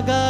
জাগা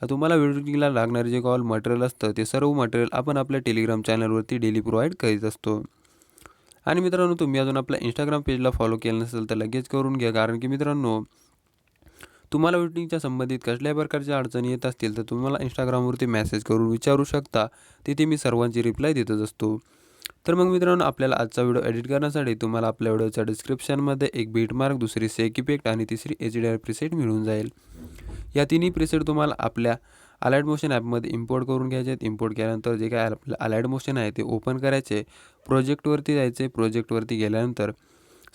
तुम्हाला व्हिडिओला लागणारे जे कॉल मटेरियल असतं ते सर्व मटेरियल आपण आपल्या टेलिग्राम चॅनलवरती डेली प्रोव्हाइड करीत असतो. आणि मित्रांनो तुम्ही अजून आपल्या इंस्टाग्राम पेजला फॉलो केलं नसेल तर लगेच करून घ्या कारण की मित्रांनो तुम्हाला वेटिंगच्या संबंधित कसल्याही प्रकारच्या अडचणी येत असतील तर तुम्हाला इंस्टाग्रामवरती मेसेज करून विचारू शकता. तिथे मी सर्वांची रिप्लाय देतच असतो. तर मग मित्रांनो आपल्याला आजचा व्हिडिओ एडिट करण्यासाठी तुम्हाला आपल्या व्हिडिओच्या डिस्क्रिप्शनमध्ये एक बीट मार्क दुसरी सेक इफेक्ट आणि तिसरी एच डी आर प्रिसेट मिळून जाईल. या तिन्ही प्रिसेट तुम्हाला आपल्या अलाइड मोशन ॲपमध्ये इम्पोर्ट करून घ्यायचे आहेत. इम्पोर्ट केल्यानंतर जे काय आपलं अलाइड मोशन आहे ते ओपन करायचे प्रोजेक्टवरती जायचे प्रोजेक्टवरती गेल्यानंतर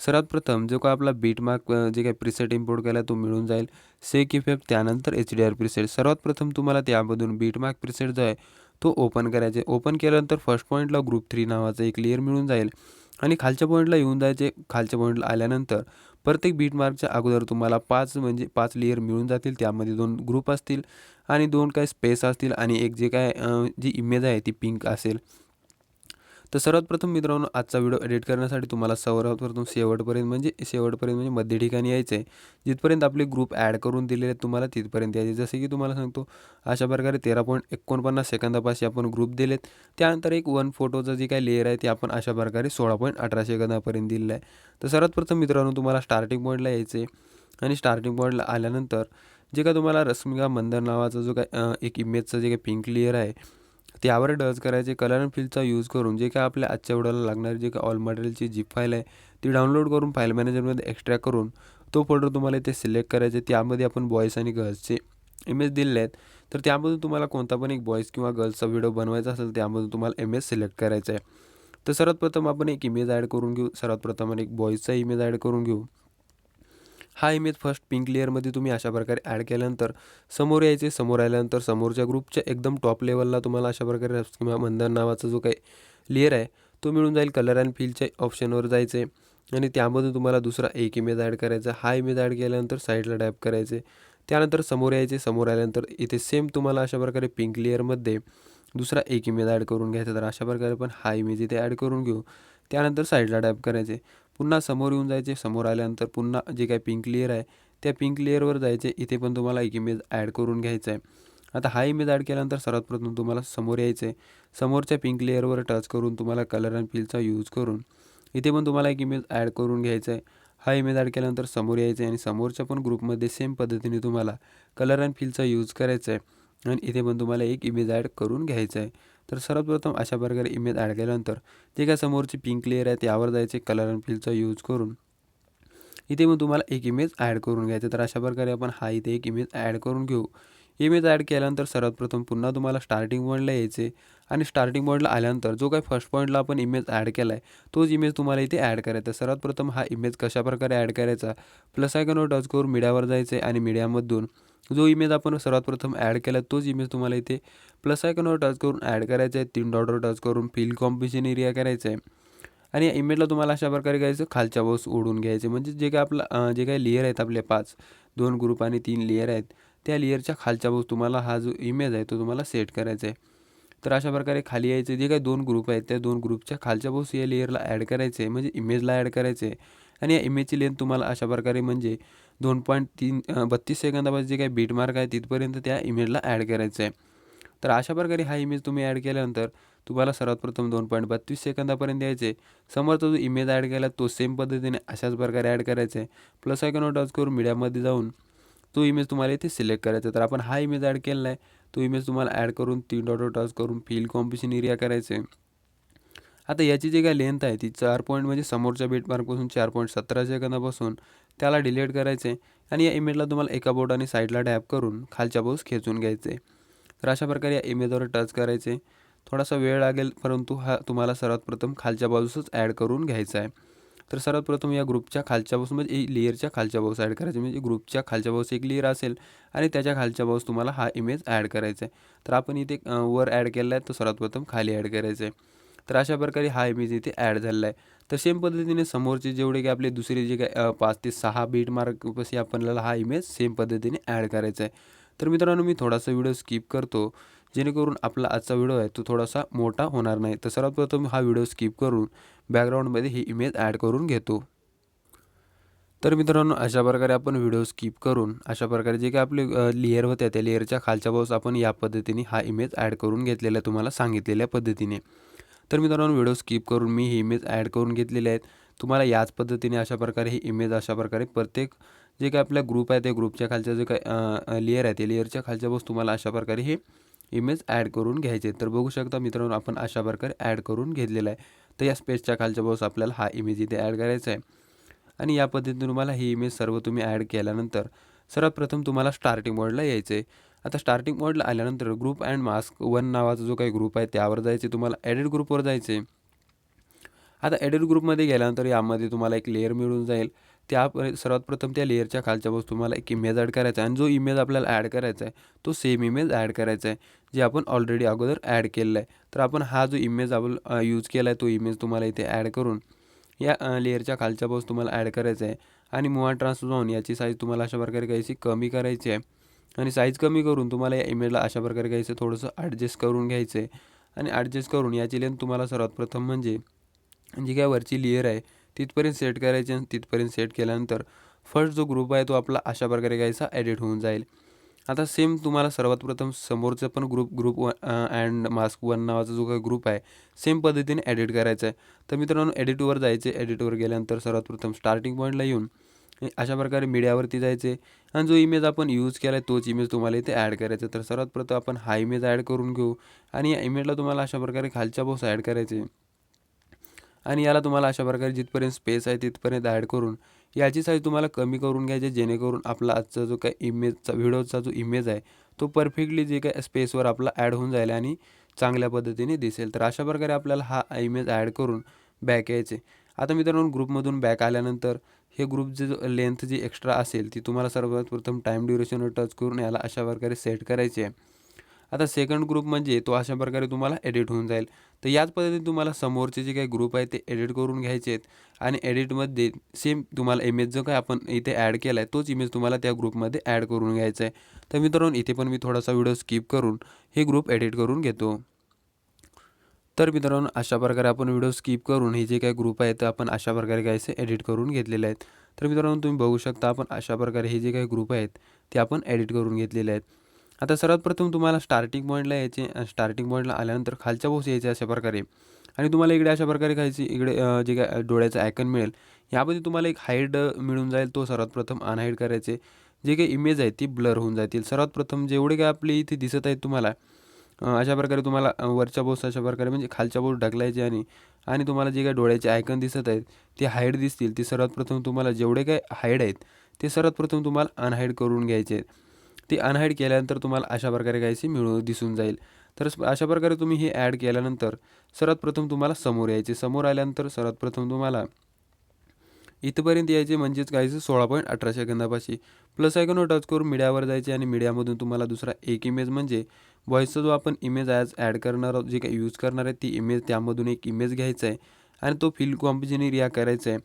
सर्वात प्रथम जो काय आपला बीट मार्क जे काय प्रिसेट इम्पोर्ट केला तो मिळून जाईल. सेक इफेक्ट त्यानंतर एच डी आर प्रिसेट सर्वात प्रथम तुम्हाला त्यामधून बीट मार्क प्रिसेट जो आहे तो ओपन करायचे ओपन केल्यानंतर फर्स्ट पॉईंटला ग्रुप थ्री नावाचा एक लेअर मिळून जाईल. आणि खालच्या पॉईंटला येऊन जायचे. खालच्या पॉईंटला आल्यानंतर प्रत्येक बीट मार्कच्या अगोदर तुम्हाला पाच म्हणजे पाच लेअर मिळून जातील त्यामध्ये दोन ग्रुप असतील आणि दोन काय स्पेस असतील आणि एक जे काय जी इमेज आहे ती पिंक असेल. तर सर्वात प्रथम मित्रांनो आजचा व्हिडिओ एडिट करण्यासाठी तुम्हाला सर्वात प्रथम शेवटपर्यंत म्हणजे शेवटपर्यंत म्हणजे मध्य ठिकाणी यायचं आहे जिथपर्यंत आपले ग्रुप ॲड करून दिलेले आहेत तुम्हाला तिथपर्यंत यायचे जसे की तुम्हाला सांगतो अशा प्रकारे तेरा पॉईंट एकोणपन्नास सेकंदापाशी आपण ग्रुप दिलेत. त्यानंतर एक वन फोटोचं जे काही लेअर आहे ते आपण अशा प्रकारे सोळा पॉईंट अठरा सेकंदापर्यंत दिलेलं आहे. तर सर्वात प्रथम मित्रांनो तुम्हाला स्टार्टिंग पॉईंटला यायचे आणि स्टार्टिंग पॉईंटला आल्यानंतर जे का तुम्हाला रश्मिका मंदर नावाचा जो काय एक इमेजचं जे काही पिंक लेअर आहे त्यावर डज करायचे कलर अँड फिलचा यूज करून जे काय आपल्या आजच्या व्हिडिओला लागणारी जे काय ऑल मटेरियलची जी फाईल आहे ती डाउनलोड करून फाईल मॅनेजरमध्ये एक्स्ट्रॅक्ट करून तो फोल्डर तुम्हाला इथे सिलेक्ट करायचे त्यामध्ये आपण बॉईज आणि गर्ल्सचे इमेज दिलेले आहेत. तर त्यामधून तुम्हाला कोणता पण एक बॉईज किंवा गर्ल्सचा व्हिडिओ बनवायचा असेल त्यामधून तुम्हाला इमेज सिलेक्ट करायचा आहे. तर सर्वात प्रथम आपण एक इमेज ॲड करून घेऊ. सर्वात प्रथम आपण एक बॉईजचा इमेज ॲड करून घेऊ. हा इमेज फर्स्ट पिंक लेअरमध्ये तुम्ही अशा प्रकारे ॲड केल्यानंतर समोर यायचे. समोर आल्यानंतर समोरच्या ग्रुपच्या एकदम टॉप लेवलला तुम्हाला अशा प्रकारे किंवा मंदन नावाचा जो काही लेअर आहे तो मिळून जाईल. कलर अँड फिलच्या ऑप्शनवर जायचे. आणि त्यामधून तुम्हाला दुसरा एक इमेज ॲड करायचा. हा इमेज ॲड केल्यानंतर साईडला टॅप करायचे. त्यानंतर समोर यायचे. समोर आल्यानंतर इथे सेम तुम्हाला अशा प्रकारे पिंक लेअरमध्ये दुसरा एक इमेज ॲड करून घ्यायचा. तर अशा प्रकारे पण हा इमेज इथे ॲड करून घेऊ. त्यानंतर साईडला टॅप करायचे. पुन्हा समोर येऊन जायचे समोर आल्यानंतर पुन्हा जे काही पिंक लेअर आहे त्या पिंक लेअरवर जायचे. इथे पण तुम्हाला एक इमेज ॲड करून घ्यायचा आहे. आता हा इमेज ॲड केल्यानंतर सर्वात प्रथम तुम्हाला समोर यायचं आहे समोरच्या पिंक लेअरवर टच करून तुम्हाला कलर अँड फिलचा यूज करून इथे पण तुम्हाला एक इमेज ॲड करून घ्यायचा आहे. हा इमेज ॲड केल्यानंतर समोर यायचं आहे आणि समोरच्या पण ग्रुपमध्ये सेम पद्धतीने तुम्हाला कलर अँड फिलचा यूज करायचा आहे आणि इथे पण तुम्हाला एक इमेज ॲड करून घ्यायचं आहे तर सर्वात प्रथम अशा प्रकारे इमेज ॲड केल्यानंतर जे काय समोरची पिंक लेअर आहे त्यावर जायचे कलर अँड फिलचा यूज करून इथे मग तुम्हाला एक इमेज ॲड करून घ्यायचं. तर अशा प्रकारे आपण हा इथे एक इमेज ॲड करून घेऊ. इमेज ॲड केल्यानंतर सर्वात प्रथम पुन्हा तुम्हाला स्टार्टिंग पॉईंटला यायचे आणि स्टार्टिंग पॉईंटला आल्यानंतर जो काही फर्स्ट पॉईंटला आपण इमेज ॲड केला आहे तोच इमेज तुम्हाला इथे ॲड करायचा. सर्वात प्रथम हा इमेज कशा प्रकारे ॲड करायचा प्लस आयकनवर टच करून मीडियावर जायचे आणि मीडियामधून जो इमेज आपण सर्वात प्रथम ॲड केला तोच इमेज तुम्हाला इथे प्लस आयकॉनवर टच करून ॲड करायचा आहे तीन डॉटवर टच करून फिल कॉम्पिशन एरिया करायचा आहे. आणि या इमेजला तुम्हाला अशा प्रकारे करायचं खालच्या बॉस ओढून घ्यायचे. म्हणजे जे काय आपलं जे काही लेअर आहेत आपले पाच दोन ग्रुप आणि तीन लेअर आहेत त्या लेअरच्या खालच्या बॉस तुम्हाला हा जो इमेज आहे तो तुम्हाला सेट करायचा आहे. तर अशा प्रकारे खाली यायचे जे काही दोन ग्रुप आहेत त्या दोन ग्रुपच्या खालच्या बॉस या लेअरला ॲड करायचे आहे. म्हणजे इमेजला ॲड करायचे आहे. आणि या इमेजची लेंथ तुम्हाला अशा प्रकारे म्हणजे दोन पॉईंट तीन बत्तीस सेकंदापासून जे काही बीट मार्क आहे तिथपर्यंत त्या इमेजला ॲड करायचं आहे. तर अशा प्रकारे हा इमेज तुम्ही ॲड केल्यानंतर तुम्हाला सर्वात प्रथम दोन पॉईंट बत्तीस सेकंदापर्यंत यायचे समोरचा जो इमेज ॲड केला तो सेम पद्धतीने अशाच प्रकारे ॲड करायचा आहे प्लस आयकॉनवर टच करून मीडियामध्ये जाऊन तो इमेज तुम्हाला इथे सिलेक्ट करायचा आहे. तर आपण हा इमेज ॲड केला आहे. तो इमेज तुम्हाला ॲड करून तीन डॉटवर टच करून फील कॉम्पिशन एरिया करायचे आहे आता याची जी काय लेंथ आहे ती चार पॉईंट म्हणजे समोरच्या बीट मार्कपासून चार पॉईंट सतरा सेकंदापासून त्याला डिलीट करायचे आणि या इमेजला तुम्हाला एका बोटाने साईडला टॅप करून खालच्या बाजूस खेचून घ्यायचे. तर अशा प्रकारे या इमेजवर टच करायचे. थोडासा वेळ लागेल परंतु हा तुम्हाला सर्वात प्रथम खालच्या बाजूसच ॲड करून घ्यायचा आहे. तर सर्वात प्रथम या ग्रुपच्या खालच्या बाजूस म्हणजे लेअरच्या खालच्या बाजूस ॲड करायचे. म्हणजे ग्रुपच्या खालच्या बाजूस एक लेअर असेल आणि त्याच्या खालच्या बाजूस तुम्हाला हा इमेज ॲड करायचा आहे. तर आपण इथे वर ॲड केला आहे तो सर्वात प्रथम खाली ॲड करायचं. आहे तर अशा प्रकारे हा इमेज इथे ॲड झालेला आहे. तर सेम पद्धतीने समोरचे जेवढे काही आपले दुसरे जे काय पाच ते सहा बीट मार्क पाशी आपल्याला हा इमेज सेम पद्धतीने ॲड करायचा आहे. तर मित्रांनो मी थोडासा व्हिडिओ स्किप करतो. जेणेकरून आपला आजचा व्हिडिओ आहे तो थोडासा मोठा होणार नाही. तर सर्वात प्रथम हा व्हिडिओ स्किप करून बॅकग्राऊंडमध्ये ही इमेज ॲड करून घेतो. तर मित्रांनो अशा प्रकारे आपण व्हिडिओ स्किप करून अशा प्रकारे जे काही आपले लेअर होत्या त्या लेअरच्या खालच्या बाजूस आपण या पद्धतीने हा इमेज ॲड करून घेतलेला तुम्हाला सांगितलेल्या पद्धतीने. तर मित्रांनो व्हिडिओ स्किप करून मी ही इमेज ॲड करून घेतलेले आहेत. तुम्हाला याच पद्धतीने अशा प्रकारे ही इमेज अशा प्रकारे प्रत्येक जे काही आपला ग्रुप आहे त्या ग्रुपच्या खालच्या जे काही लेअर आहे त्या लेअरच्या खालच्या बस तुम्हाला अशा प्रकारे हे इमेज ॲड करून घ्यायचे तर बघू शकता मित्रांनो आपण अशा प्रकारे ॲड करून घेतलेला आहे. तर या स्पेसच्या खालच्या बस आपल्याला हा इमेज इथे ॲड करायचा आहे. आणि या पद्धतीने तुम्हाला ही इमेज सर्व तुम्ही ॲड केल्यानंतर सर्वात प्रथम तुम्हाला स्टार्टिंग मोडला यायचं आहे आता स्टार्टिंग मोडला आल्यानंतर ग्रुप अँड मास्क वन नावाचा जो काही ग्रुप आहे त्यावर जायचे तुम्हाला. एडिट ग्रुपवर जायचे आता एडिट ग्रुपमध्ये गेल्यानंतर यामध्ये तुम्हाला एक लेअर मिळून जाईल. त्या सर्वात प्रथम त्या लेअरच्या खालच्या बाजूस तुम्हाला एक इमेज ॲड करायचा आहे. आणि जो इमेज आपल्याला ॲड करायचा आहे तो सेम इमेज ॲड करायचा आहे जे आपण ऑलरेडी अगोदर ॲड केलेला आहे. तर आपण हा जो इमेज आपण यूज केला आहे तो इमेज तुम्हाला इथे ॲड करून या लेअरच्या खालच्या बाजूस तुम्हाला ॲड करायचं आहे. आणि मुवा ट्रान्सफर याची साईज तुम्हाला अशा प्रकारे काहीशी कमी करायची आहे. आणि साईज कमी करून तुम्हाला या इमेजला अशा प्रकारे घ्यायचं थोडंसं ॲडजस्ट करून घ्यायचं आहे आणि ॲडजस्ट करून याची लेंथ तुम्हाला सर्वात प्रथम म्हणजे जी काय वरची लेअर आहे तिथपर्यंत सेट करायची आणि तिथपर्यंत सेट केल्यानंतर फर्स्ट जो ग्रुप आहे तो आपला अशा प्रकारे घ्यायचा एडिट होऊन जाईल. आता सेम तुम्हाला सर्वात प्रथम समोरचं पण group group one and mask one नावाचा जो काही ग्रुप आहे सेम पद्धतीने एडिट करायचा आहे तर मित्रांनो एडिटवर जायचे एडिटवर गेल्यानंतर सर्वात प्रथम स्टार्टिंग पॉईंटला येऊन अशा प्रकारे मीडियावरती जायचे. आणि जो इमेज आपण यूज केला आहे तोच इमेज तुम्हाला इथे ॲड करायचा. तर सर्वात प्रथम आपण हा इमेज ॲड करून घेऊ. आणि या इमेजला तुम्हाला अशा प्रकारे खालच्या बॉक्स ॲड करायचे. आणि याला तुम्हाला अशा प्रकारे जिथपर्यंत स्पेस आहे तिथपर्यंत ॲड करून याची साईज तुम्हाला कमी करून घ्यायची जेणेकरून आपला आजचा जो काही इमेजचा व्हिडिओचा जो इमेज आहे तो परफेक्टली जे काय स्पेसवर आपला ॲड होऊन जाईल आणि चांगल्या पद्धतीने दिसेल. तर अशा प्रकारे आपल्याला हा इमेज ॲड करून बॅक यायचे. आता मित्रांनो ग्रुपमधून बॅक आल्यानंतर हे ग्रुपचे जो लेंथ जी एक्स्ट्रा असेल ती तुम्हाला सर्वात प्रथम टाईम ड्युरेशनवर टच करून याला अशा प्रकारे सेट करायची आहे. आता सेकंड ग्रुप म्हणजे तो अशा प्रकारे तुम्हाला एडिट होऊन जाईल. तर याच पद्धतीने तुम्हाला समोरचे जे काही ग्रुप आहे ते एडिट करून घ्यायचे आहेत. आणि एडिटमध्ये सेम तुम्हाला इमेज जो काय आपण इथे ॲड केला आहे तोच इमेज तुम्हाला त्या ग्रुपमध्ये ॲड करून घ्यायचा आहे. तर मित्रांनो इथे पण मी थोडासा व्हिडिओ स्किप करून हे ग्रुप एडिट करून घेतो. तर मित्रांनो अशा प्रकारे आपण व्हिडिओ स्किप करून हे जे काही ग्रुप आहेत ते आपण अशा प्रकारे काहीसे एडिट करून घेतलेले आहेत. तर मित्रांनो तुम्ही बघू शकता आपण अशा प्रकारे हे जे काही ग्रुप आहेत ते आपण एडिट करून घेतलेले आहेत. आता सर्वात प्रथम तुम्हाला स्टार्टिंग पॉईंटला यायचे स्टार्टिंग पॉईंटला आल्यानंतर खालच्या बोस यायचे अशा प्रकारे. आणि तुम्हाला इकडे अशा प्रकारे खायची इकडे जे काय डोळ्याचं आयकन मिळेल यामध्ये तुम्हाला एक हाईड मिळून जाईल तो सर्वात प्रथम अनहाईड करायचे. जे काही इमेज आहे ती ब्लर होऊन जातील. सर्वात प्रथम जेवढे काय आपले इथे दिसत आहेत तुम्हाला अशा प्रकारे तुम्हाला वरच्या बोस अशा प्रकारे म्हणजे खालच्या बोस ढकलायचे आणि आणि तुम्हाला जे काही डोळ्याचे आयकन दिसत आहेत ते हाईड दिसतील. ते सर्वात प्रथम तुम्हाला जेवढे काय हाईड आहेत ते सर्वात प्रथम तुम्हाला अनहाईड करून घ्यायचे आहेत. ते अनहाईड केल्यानंतर तुम्हाला अशा प्रकारे काहीशी मिळू दिसून जाईल. तर अशा प्रकारे तुम्ही हे ॲड केल्यानंतर सर्वात प्रथम तुम्हाला समोर यायचे. समोर आल्यानंतर सर्वात प्रथम तुम्हाला इथपर्यंत यायचे म्हणजेच काहीचं सोळा पॉईंट अठरा सेकंदापाशी. प्लस आयकॉनवर टच करून मीडियावर जायचे आणि मीडियामधून तुम्हाला दुसरा एक इमेज म्हणजे व्हॉईसचा जो आपण इमेज आज ॲड करणार आहोत जे काही यूज करणार आहे ती इमेज त्यामधून एक इमेज घ्यायचा आहे आणि तो फिल कॉम्पिजन एरिया करायचा आहे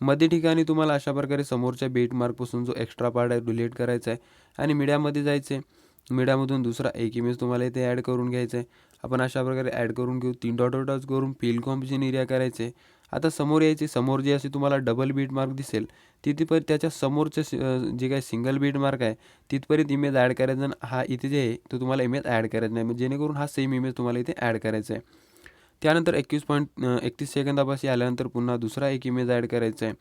मध्ये ठिकाणी तुम्हाला अशा प्रकारे समोरच्या बेट मार्कपासून जो एक्स्ट्रा पार्ट आहे डिलीट करायचा आहे आणि मीडियामध्ये जायचं आहे मीडियामधून दुसरा एक इमेज तुम्हाला इथे ॲड करून घ्यायचा आहे आपण अशा प्रकारे ॲड करून घेऊ तीन डॉट डॉट करून फिल कॉम्बिनेशन एरिया करायचे आता समोर यायचे समोर जे असे तुम्हाला डबल बीट मार्क दिसेल तिथेपर्यंत त्याच्या समोरचं जे काही सिंगल बीट मार्क आहे तिथपर्यंत इमेज ॲड करायचा आणि हा इथे जे आहे तो तुम्हाला इमेज ॲड करायचा नाही. म्हणजे जेणेकरून हा सेम इमेज तुम्हाला इथे ॲड करायचा आहे. त्यानंतर एकवीस पॉईंट एकतीस सेकंदापाशी आल्यानंतर पुन्हा दुसरा एक इमेज ॲड करायचा आहे.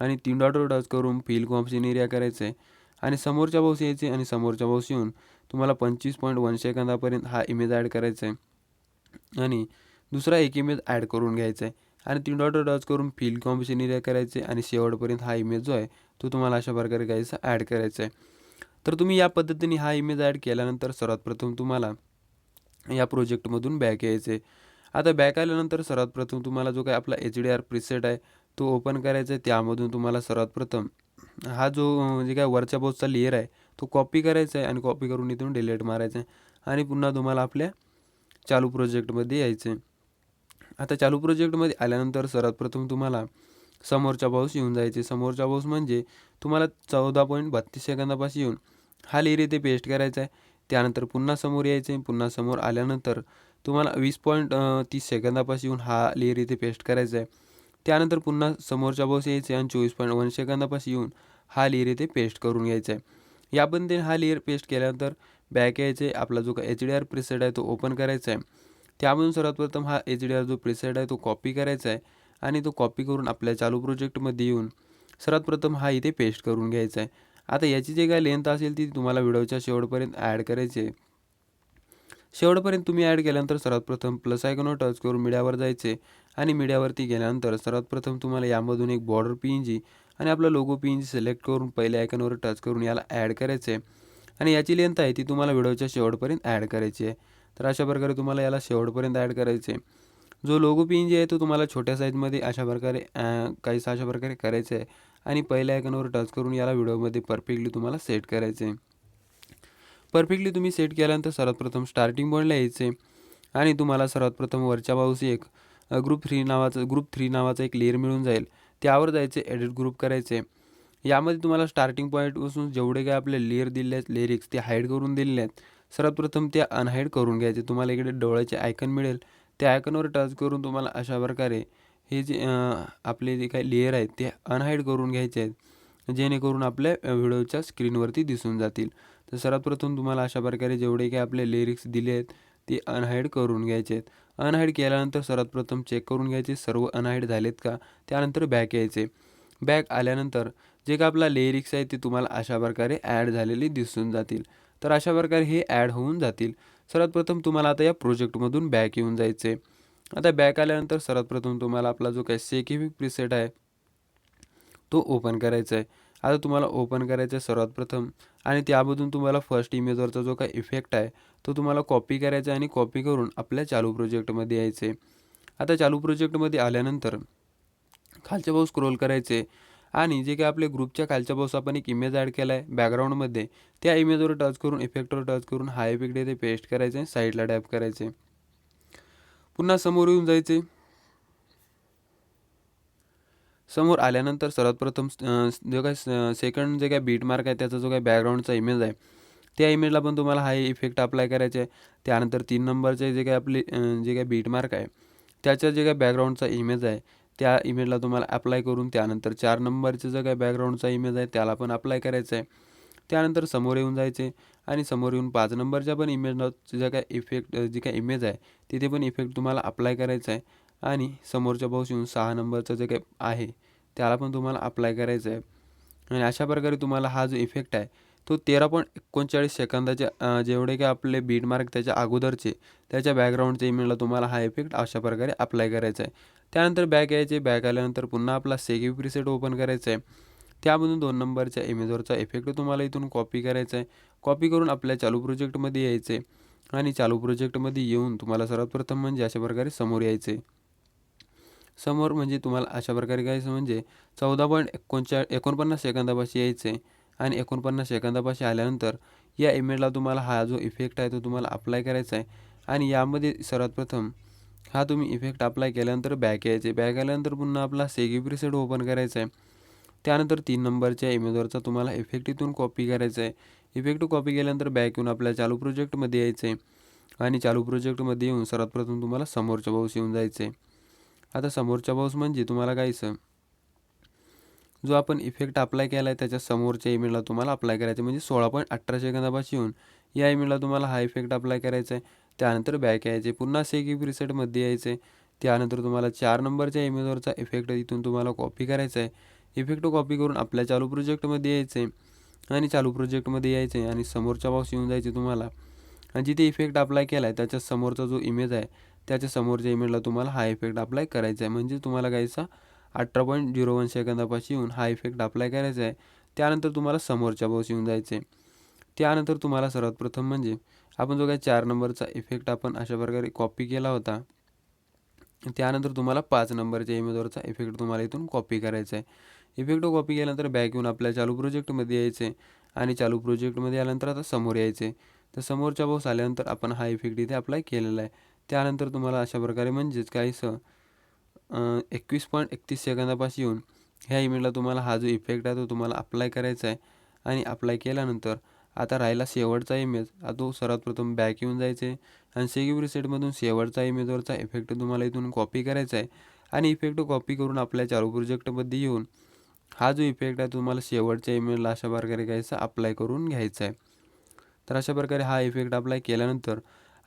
आणि तीन डॉटर टच करून फिल कॉम्बिनेशन एरिया करायचं आहे. आणि समोरच्या बाऊस यायचे आणि समोरच्या बाऊस येऊन तुम्हाला पंचवीस पॉईंट वन सेकंदापर्यंत हा इमेज ॲड करायचा आहे. आणि दुसरा एक इमेज ॲड करून घ्यायचा आहे. आणि तीन डॉट डॉट करून फील कॉम्बिनेशन एरिया करायचे आणि शेवटपर्यंत हा इमेज जो आहे तो तुम्हाला अशा प्रकारे काहीसा ॲड करायचा आहे. तर तुम्ही या पद्धतीने हा इमेज ॲड केल्यानंतर सर्वात प्रथम तुम्हाला या प्रोजेक्टमधून बॅक यायचे आता बॅक आल्यानंतर सर्वात प्रथम तुम्हाला जो काही आपला एच डी आर प्रिसेट आहे तो ओपन करायचा आहे. त्यामधून तुम्हाला सर्वात प्रथम हा जो म्हणजे जे काय वरच्या बोसचा लेअर आहे तो कॉपी करायचा आहे आणि कॉपी करून इथून डिलीट मारायचा आहे. आणि पुन्हा तुम्हाला आपल्या चालू प्रोजेक्टमध्ये यायचं आहे आता चालू प्रोजेक्टमध्ये आल्यानंतर सर्वात प्रथम तुम्हाला समोरच्या बाऊस येऊन जायचे. समोरच्या बॉस म्हणजे तुम्हाला चौदा पॉईंट बत्तीस सेकंदापासून येऊन हा लेअर ते पेस्ट करायचा आहे. त्यानंतर पुन्हा समोर यायचे पुन्हा समोर आल्यानंतर तुम्हाला वीस पॉईंट तीस सेकंदापासून येऊन हा लेअर इथे पेस्ट करायचा आहे. त्यानंतर पुन्हा समोरच्या बॉस यायचे आणि चोवीस पॉईंट वन सेकंदापासून येऊन हा लेअर इथे पेस्ट करून घ्यायचा आहे. या पद्धतीने हा लेअर पेस्ट केल्यानंतर बॅक यायचे आपला जो का एच डी आर प्रिसेट आहे तो ओपन करायचा आहे. त्यामधून सर्वात प्रथम हा एच डी आर जो प्रिसेट आहे तो कॉपी करायचा आहे आणि तो कॉपी करून आपल्या चालू प्रोजेक्टमध्ये येऊन सर्वात प्रथम हा इथे पेस्ट करून घ्यायचा आहे. आता याची जे काय लेंथ असेल ती तुम्हाला व्हिडिओच्या शेवटपर्यंत ॲड करायची आहे. शेवटपर्यंत तुम्ही ॲड केल्यानंतर सर्वात प्रथम प्लस आयकॉनवर टच करून मीडियावर जायचे आणि मीडियावरती गेल्यानंतर सर्वात प्रथम तुम्हाला यामधून एक बॉर्डर पी एन जी आणि आपला logo P N G select करून पहिल्या आयकॉनवर टच करून याला ॲड करायचे आहे. आणि याची लेंथ आहे ती तुम्हाला व्हिडिओच्या शेवटपर्यंत ॲड करायची आहे. तर अशा प्रकारे तुम्हाला याला शेवटपर्यंत ॲड करायचे जो लोगो पी एन जी आहे तो तुम्हाला छोट्या साईजमध्ये अशा प्रकारे काहीसा अशा प्रकारे करायचं आहे आणि पहिल्या आयकॉनवर टच करून याला व्हिडिओमध्ये परफेक्टली तुम्हाला सेट करायचे परफेक्टली तुम्ही सेट केल्यानंतर सर्वात प्रथम स्टार्टिंग पॉईंटला यायचे आणि तुम्हाला सर्वात प्रथम वरच्या बाजूस एक ग्रुप थ्री नावाचं ग्रुप थ्री नावाचा एक लेअर मिळून जाईल. त्यावर जायचे एडिट ग्रुप करायचे यामध्ये तुम्हाला स्टार्टिंग पॉईंटपासून जेवढे काही आपले लेअर दिले आहेत लिरिक्स ते हाईड करून दिलेले आहेत. सर्वात प्रथम ते अनहाईड करून घ्यायचे. तुम्हाला इकडे डोळ्याचे आयकन मिळेल. त्या आयकनवर टच करून तुम्हाला अशा प्रकारे हे जे आपले जे काही लेअर आहेत ते अनहाईड करून घ्यायचे आहेत. जेणेकरून आपल्या व्हिडिओच्या स्क्रीनवरती दिसून जातील. तर सर्वात प्रथम तुम्हाला अशा प्रकारे जेवढे काही आपले लिरिक्स दिले आहेत ते अनहाईड करून घ्यायचे आहेत. अनहाईड केल्यानंतर सर्वात प्रथम चेक करून घ्यायचे सर्व अनहाईड झालेत का? त्यानंतर बॅक यायचे. बॅक आल्यानंतर जे का आपला लिरिक्स आहे ते तुम्हाला अशा प्रकारे ॲड झालेले दिसून जातील. तर अशा प्रकारे हे ॲड होऊन जातील. सर्वात प्रथम तुम्हाला आता या प्रोजेक्टमधून बॅक येऊन जायचे. आता बॅक आल्यानंतर सर्वात प्रथम तुम्हाला आपला जो काही सेकिफिक प्रिसेट आहे तो ओपन करायचा आहे. आता तुम्हाला ओपन करायचं आहे सर्वात प्रथम. आणि त्यामधून तुम्हाला फर्स्ट इमेजवरचा जो काही इफेक्ट आहे तो तुम्हाला कॉपी करायचा आहे आणि कॉपी करून आपल्या चालू प्रोजेक्टमध्ये यायचे. आता चालू प्रोजेक्टमध्ये आल्यानंतर खालच्या भाऊ स्क्रोल करायचे. आणि जे काही आपले ग्रुपच्या खालच्या भाऊस आपण एक इमेज ॲड केला आहे बॅकग्राऊंडमध्ये त्या इमेजवर टच करून इफेक्टवर टच करून हा इफेक्ट इथे पेस्ट करायचे साईडला टॅप करायचे. पुन्हा समोर येऊन जायचे. समोर आल्यानंतर सर्वात प्रथम जो काय सेकंड जे काय बीट मार्क आहे त्याचा जो काय बॅकग्राऊंडचा इमेज आहे त्या इमेजला पण तुम्हाला हा इफेक्ट अप्लाय करायचे आहे. त्यानंतर तीन नंबरचे जे काय आपले जे काय बीट मार्क आहे त्याच्या जे काय बॅकग्राऊंडचा इमेज आहे त्या इमेजला तुम्हाला अप्लाय करून त्यानंतर चार नंबरचं जो काय बॅकग्राऊंडचा इमेज आहे त्याला पण अप्लाय करायचं आहे त्यानंतर समोर येऊन जायचे आणि समोर येऊन पाच नंबरच्या पण इमेजला जे काय इफेक्ट जी काय इमेज आहे तिथे पण इफेक्ट तुम्हाला अप्लाय करायचा आहे आणि समोरच्या बाऊस येऊन सहा नंबरचं जे काही आहे त्याला पण तुम्हाला अप्लाय करायचं आहे आणि अशा प्रकारे तुम्हाला हा जो इफेक्ट आहे तो तेरा पॉईंट एकोणचाळीस सेकंदाचे जेवढे काय आपले बीट मार्क त्याच्या अगोदरचे त्याच्या बॅकग्राऊंडच्या इमेजला तुम्हाला हा इफेक्ट अशा प्रकारे अप्लाय करायचा आहे त्यानंतर बॅक यायचे. बॅक आल्यानंतर पुन्हा आपला सेगी प्रिसेट ओपन करायचा आहे त्यामधून दोन नंबरच्या इमेजवरचा इफेक्ट तुम्हाला इथून कॉपी करायचा आहे कॉपी करून आपल्या चालू प्रोजेक्टमध्ये यायचे आणि चालू प्रोजेक्टमध्ये येऊन तुम्हाला सर्वात प्रथम म्हणजे अशा प्रकारे समोर यायचे समोर म्हणजे तुम्हाला अशा प्रकारे काय म्हणजे चौदा पॉईंट एकोणचाळ एकोणपन्नास सेकंदापाशी यायचे आणि एकोणपन्नास सेकंदापाशी आल्यानंतर या इमेजला तुम्हाला हा जो इफेक्ट आहे तो तुम्हाला अप्लाय करायचा आहे आणि यामध्ये सर्वात प्रथम हा तुम्ही इफेक्ट अप्लाय केल्यानंतर बॅक यायचे. बॅक आल्यानंतर पुन्हा आपला सेगी प्रिसेट ओपन करायचा आहे. त्यानंतर तीन नंबरच्या इमेजवरचा तुम्हाला इफेक्ट इथून कॉपी करायचा आहे. इफेक्ट कॉपी केल्यानंतर बॅक येऊन आपल्या चालू प्रोजेक्टमध्ये यायचं आहे. आणि चालू प्रोजेक्टमध्ये येऊन सर्वात प्रथम तुम्हाला समोरच्या बाऊस येऊन जायचं आहे. आता समोरच्या बाऊस म्हणजे तुम्हाला कायचं जो आपण इफेक्ट अप्लाय केला आहे त्याच्या समोरच्या ईमेलला तुम्हाला अप्लाय करायचं आहे. म्हणजे सोळा पॉईंट अठरा सेकंदापासून येऊन या ईमेलला तुम्हाला हा इफेक्ट अप्लाय करायचा आहे. त्यानंतर बॅक यायचे पुन्हा सेकिप रिसेटमध्ये यायचे. त्यानंतर तुम्हाला चार नंबरच्या इमेजवरचा इफेक्ट इथून तुम्हाला कॉपी करायचा आहे. इफेक्ट कॉपी करून आपल्या चालू प्रोजेक्टमध्ये यायचं आहे आणि चालू प्रोजेक्टमध्ये यायचं आहे आणि समोरच्या बॉक्स येऊन जायचे तुम्हाला. आणि जिथे इफेक्ट अप्लाय केला आहे त्याच्या समोरचा जो इमेज आहे त्याच्या समोरच्या इमेजला तुम्हाला हा इफेक्ट अप्लाय करायचा आहे. म्हणजे तुम्हाला काहीसा अठरा पॉईंट झिरो वन सेकंदापाशी येऊन हा इफेक्ट अप्लाय करायचा आहे. त्यानंतर तुम्हाला समोरच्या बॉक्स येऊन जायचे. त्यानंतर तुम्हाला सर्वात प्रथम म्हणजे आपण जो काही चार नंबरचा इफेक्ट आपण अशा प्रकारे कॉपी केला होता त्यानंतर तुम्हाला पाच नंबरच्या इमेजवरचा इफेक्ट तुम्हाला इथून कॉपी करायचा आहे. इफेक्ट कॉपी केल्यानंतर बॅक येऊन आपल्या चालू प्रोजेक्टमध्ये यायचे आणि चालू प्रोजेक्टमध्ये आल्यानंतर आता समोर यायचे तर समोरच्या बॉक्स आल्यानंतर आपण हा इफेक्ट इथे अप्लाय केलेला आहे. त्यानंतर तुम्हाला अशा प्रकारे म्हणजेच काहीसं एकवीस पॉईंट एकतीस सेकंदापासून येऊन ह्या इमेजला तुम्हाला हा जो इफेक्ट आहे तो तुम्हाला अप्लाय करायचा आहे. आणि अप्लाय केल्यानंतर आता राहिला शेवटचा इमेज तो सर्वात प्रथम बॅक येऊन जायचं आहे आणि सेगिव्ह रिसेटमधून शेवटचा इमेजवरचा इफेक्ट तुम्हाला इथून कॉपी करायचा आहे. आणि इफेक्ट कॉपी करून आपल्या चालू प्रोजेक्टमध्ये येऊन हा जो इफेक्ट आहे तुम्हाला शेवटच्या इमेजला अशा प्रकारे घ्यायचा अप्लाय करून घ्यायचा आहे. तर अशा प्रकारे हा इफेक्ट अप्लाय केल्यानंतर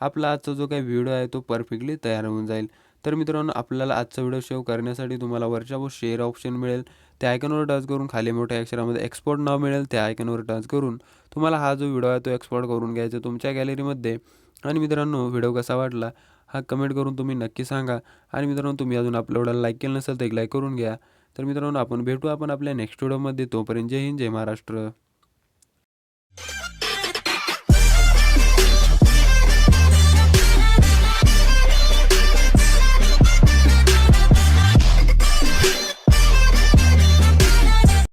आपला आजचा जो काही व्हिडिओ आहे तो परफेक्टली तयार होऊन जाईल. तर मित्रांनो आपल्याला आजचा व्हिडिओ सेव्ह करण्यासाठी तुम्हाला वरच्या व शेअर ऑप्शन मिळेल. त्या आयकनवर टच करून खाली मोठ्या अक्षरामध्ये एक्सपोर्ट नाव मिळेल. त्या आयकनवर टच करून तुम्हाला हा जो व्हिडिओ आहे तो एक्सपोर्ट करून घ्यायचा तुमच्या गॅलरीमध्ये आणि मित्रांनो व्हिडिओ कसा वाटला हा कमेंट करून तुम्ही नक्की सांगा. आणि मित्रांनो तुम्ही अजून आपल्या व्हिडिओला लाईक केलं नसेल तर एक लाईक करून घ्या. तर मित्रांनो आपण भेटू आपण आपल्या नेक्स्ट व्हिडिओमध्ये तोपर्यंत जय हिंद जय महाराष्ट्र.